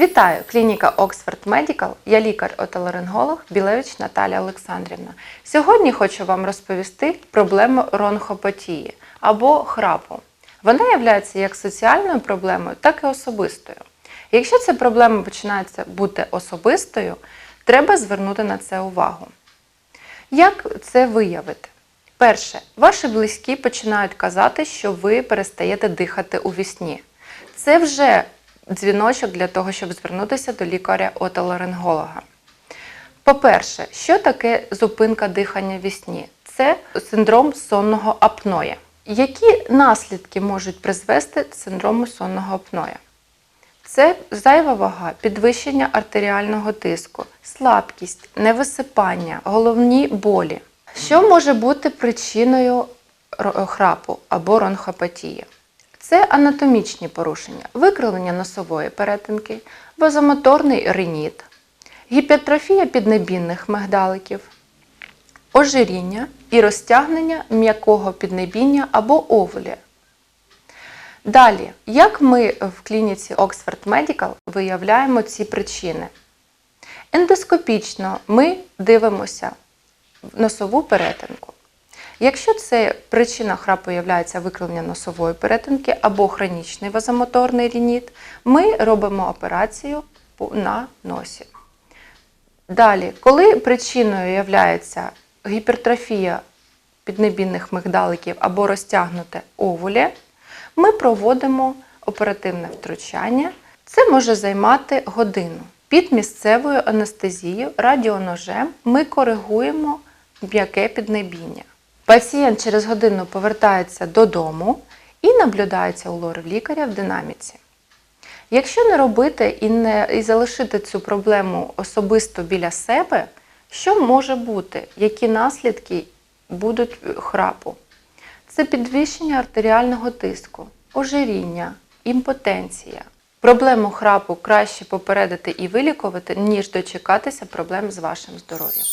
Вітаю! Клініка Oxford Medical. Я лікар-отоларинголог Білевич Наталя Олександрівна. Сьогодні хочу вам розповісти проблему ронхопатії або храпу. Вона є як соціальною проблемою, так і особистою. Якщо ця проблема починається бути особистою, треба звернути на це увагу. Як це виявити? Перше, ваші близькі починають казати, що ви перестаєте дихати у вісні. Це вже дзвіночок для того, щоб звернутися до лікаря-отоларинголога. По-перше, що таке зупинка дихання в вісні? Це синдром сонного апноя. Які наслідки можуть призвести синдрому сонного апноя? Це зайва вага, підвищення артеріального тиску, слабкість, невисипання, головні болі. Що може бути причиною храпу або ронхопатії? Це анатомічні порушення, викривлення носової перетинки, базомоторний риніт, гіпертрофія піднебінних мигдаликів, ожиріння і розтягнення м'якого піднебіння або овулі. Далі, як ми в клініці Oxford Medical виявляємо ці причини? Ендоскопічно ми дивимося в носову перетинку. Якщо це причина храпу є викривлення носової перетинки або хронічний вазомоторний рініт, ми робимо операцію на носі. Далі, коли причиною є гіпертрофія піднебінних мигдаликів або розтягнуте овулі, ми проводимо оперативне втручання. Це може займати годину. Під місцевою анестезією радіоножем ми коригуємо м'яке піднебіння. Пацієнт через годину повертається додому і наблюдається у лори лікаря в динаміці. Якщо не робити і не і залишити цю проблему особисто біля себе, що може бути? Які наслідки будуть е, храпу? Це підвищення артеріального тиску, ожиріння, імпотенція. Проблему храпу краще попередити і вилікувати, ніж дочекатися проблем з вашим здоров'ям.